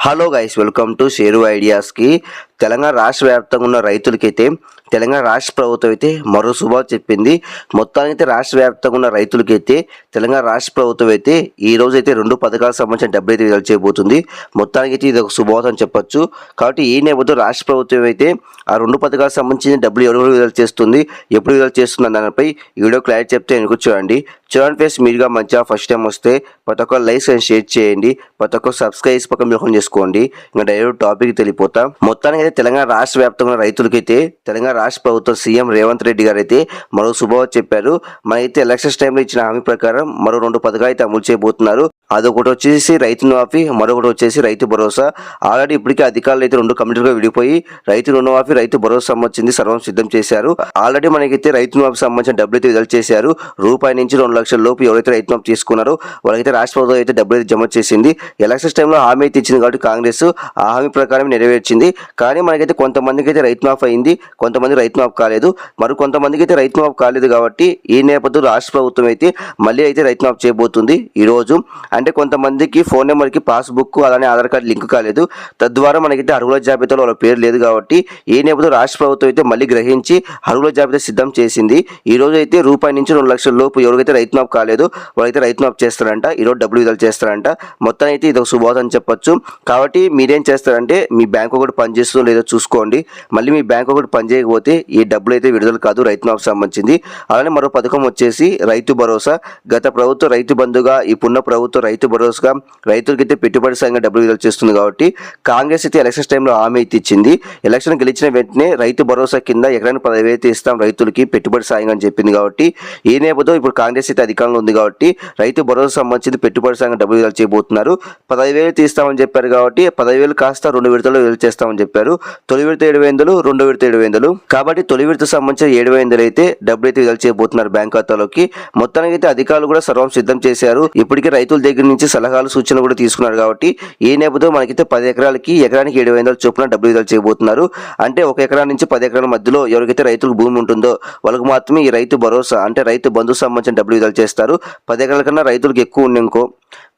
Hello guys welcome to share ఐడియాస్కి Telangana రాష్ట్ర వ్యాప్తంగా ఉన్న రైతులకైతే తెలంగాణ రాష్ట్ర ప్రభుత్వం అయితే మరో శుభాలు చెప్పింది. మొత్తానికి అయితే రాష్ట్ర వ్యాప్తంగా ఉన్న రైతులకైతే తెలంగాణ రాష్ట్ర ప్రభుత్వం అయితే ఈ రోజు అయితే రెండు పథకాలకు సంబంధించిన డబ్బులు అయితే విడుదల చేయబోతుంది. మొత్తానికి అయితే ఇది ఒక శుభవార్త అని చెప్పొచ్చు. కాబట్టి ఈ నేపథ్యంలో రాష్ట్ర ప్రభుత్వం అయితే ఆ రెండు పథకాలకు సంబంధించిన డబ్బులు ఎవరు విడుదల చేస్తుంది ఎప్పుడు విడుదల చేస్తుంది దానిపై ఈ వీడియో క్లారిటీ చెప్తే ఎందుకు చూడండి చూడండి ఫేస్ మీరుగా మంచిగా ఫస్ట్ టైం వస్తే ప్రతి ఒక్క లైక్స్ అండ్ షేర్ చేయండి. ప్రతి ఒక్క సబ్స్క్రైబ్స్ పక్కన మిహం చేసుకోండి. ఇంకా డైరెక్ట్ టాపిక్ తెలిపోతాం. మొత్తానికి అయితే తెలంగాణ రాష్ట్ర వ్యాప్తంగా రైతులకైతే తెలంగాణ రాష్ట్ర ప్రభుత్వం సీఎం రేవంత్ రెడ్డి గారు అయితే మరో శుభవార్త చెప్పారు. మనైతే ఎలక్షన్స్ టైంలో ఇచ్చిన హామీ ప్రకారం మరో రెండు పథకాలు అయితే అమలు చేయబోతున్నారు. అదొకటి వచ్చేసి రైతు మాఫీ మరొకటి వచ్చేసి రైతు భరోసా. ఆల్రెడీ ఇప్పటికే అధికారులు అయితే రెండు కమిటీలుగా విడిపోయి రైతు రుణమాఫీ రైతు భరోసా సంబంధించింది సర్వం సిద్ధం చేశారు. ఆల్రెడీ మనకైతే రైతు మాఫీ సంబంధించిన డబ్బులు అయితే విడుదల చేశారు. రూపాయి నుంచి రెండు లక్షల లోపు ఎవరైతే రైతు మాఫీ తీసుకున్నారో వాళ్ళకైతే రాష్ట్ర ప్రభుత్వం అయితే డబ్బులు అయితే జమ చేసింది. ఎలక్షన్స్ టైంలో హామీ అయితే ఇచ్చింది కాబట్టి కాంగ్రెస్ ఆ హామీ ప్రకారం నెరవేర్చింది. కానీ మనకైతే కొంతమందికి అయితే రైతు మాఫ్ అయింది కొంతమంది రైతు మాఫ్ కాలేదు. మరి కొంతమందికి అయితే రైతు మాఫ్ కాలేదు కాబట్టి ఈ నేపథ్యంలో రాష్ట్ర ప్రభుత్వం అయితే మళ్ళీ అయితే రైతు మాఫ్ చేయబోతుంది. ఈరోజు అంటే కొంతమందికి ఫోన్ నెంబర్కి పాస్బుక్ అలానే ఆధార్ కార్డు లింక్ కాలేదు. తద్వారా మనకైతే అర్హుల జాబితాలో వాళ్ళ పేరు లేదు కాబట్టి ఏ నేపథ్యంలో రాష్ట్ర ప్రభుత్వం అయితే మళ్ళీ గ్రహించి అర్హుల జాబితా సిద్ధం చేసింది. ఈ రోజు అయితే రూపాయి నుంచి రెండు లక్షల లోపు ఎవరికైతే రైతు మాప్ కాలేదు వాళ్ళైతే రైతు మాప్ చేస్తారంట. ఈ రోజు డబ్బులు విడుదల చేస్తారంట. మొత్తం అయితే ఇది ఒక శుభవార్త అని చెప్పొచ్చు. కాబట్టి మీరేం చేస్తారంటే మీ బ్యాంక్ ఒకటి పనిచేస్తుందో లేదో చూసుకోండి. మళ్ళీ మీ బ్యాంక్ ఒకటి పనిచేయకపోతే ఈ డబ్బులు అయితే విడుదల కాదు రైతు మాఫ్ సంబంధించింది. అలానే మరో పథకం వచ్చేసి రైతు భరోసా. గత ప్రభుత్వ రైతు బంధుగా ఇప్పుడున్న ప్రభుత్వ రైతు భరోసాగా రైతులకైతే పెట్టుబడి సాయంగా డబ్బులు విడుదల చేస్తుంది కాబట్టి కాంగ్రెస్ అయితే ఎలక్షన్స్ టైంలో హామీ అయితే ఇచ్చింది. ఎలక్షన్ గెలిచిన వెంటనే రైతు భరోసా కింద ఎకరానికి పదవి అయితే ఇస్తాం రైతులకి పెట్టుబడి సాయం అని చెప్పింది కాబట్టి ఈ నేపథ్యంలో ఇప్పుడు కాంగ్రెస్ అయితే అధికారంలో ఉంది కాబట్టి రైతు భరోసా సంబంధించి పెట్టుబడి సాయంగా డబ్బులు విడుదల చేయబోతున్నారు. పదివేలు తీస్తామని చెప్పారు కాబట్టి పదివేలు కాస్త రెండు విడతలు విడుదల చేస్తామని చెప్పారు. తొలి విడత ఏడు వందలు రెండో విడత ఏడు వందలు కాబట్టి తొలి విడత సంబంధించిన ఏడు వందలు అయితే డబ్బులు అయితే విడుదల చేయబోతున్నారు బ్యాంక్ ఖాతాలోకి. మొత్తానికి అయితే అధికారులు కూడా సర్వం సిద్ధం చేశారు. ఇప్పటికే రైతులు దగ్గర నుంచి సలహాలు సూచనలు కూడా తీసుకున్నారు కాబట్టి ఈ నేపథ్యంలో మనకైతే పది ఎకరాలకి ఎకరానికి ఏడు వందల చొప్పున డబ్బులు విడుదల చేయబోతున్నారు. అంటే ఒక ఎకరా నుంచి పది ఎకరాల మధ్యలో ఎవరికైతే రైతులకు భూమి ఉంటుందో వాళ్ళకి మాత్రమే ఈ రైతు భరోసా అంటే రైతు బంధువు సంబంధించిన డబ్బులు విడుదల చేస్తారు. పది ఎకరాల కన్నా రైతులకు ఎక్కువ ఉన్న ఇంకో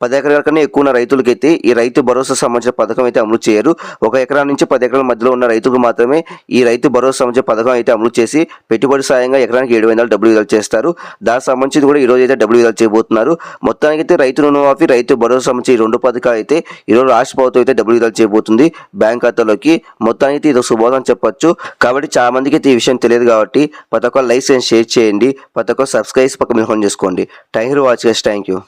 పది ఎకరాల కన్నా ఎక్కువ ఉన్న రైతులకైతే ఈ రైతు భరోసా సంబంధించిన పథకం అయితే అమలు చేయరు. ఒక ఎకరా నుంచి పది ఎకరాల మధ్యలో ఉన్న రైతులకు మాత్రమే ఈ రైతు భరోసా సంబంధించిన పథకం అయితే అమలు చేసి పెట్టుబడి సాయంగా ఎకరానికి ఏడు వందల డబ్బులు విడుదల చేస్తారు. దానికి సంబంధించి కూడా ఈ రోజు అయితే డబ్బులు విడుదల చేయబోతున్నారు. మొత్తానికి అయితే రుణమాఫీ రైతు భరోసా సంబంధించి రెండు పథకాలు అయితే ఈరోజు రాష్ట్ర ప్రభుత్వం అయితే డబ్బులు విడుదల చేయబోతుంది. బ్యాంక్ ఖాతాలోకి మొత్తానికి ఇది శుభోదం చెప్పొచ్చు. కాబట్టి చాలా మందికి అయితే ఈ విషయం తెలియదు కాబట్టి ప్రతి ఒక్క లైక్ అండ్ షేర్ చేయండి. ప్రతి ఒక్క సబ్స్క్రైబ్ పక్క మిహం చేసుకోండి. Thank you watch thank you.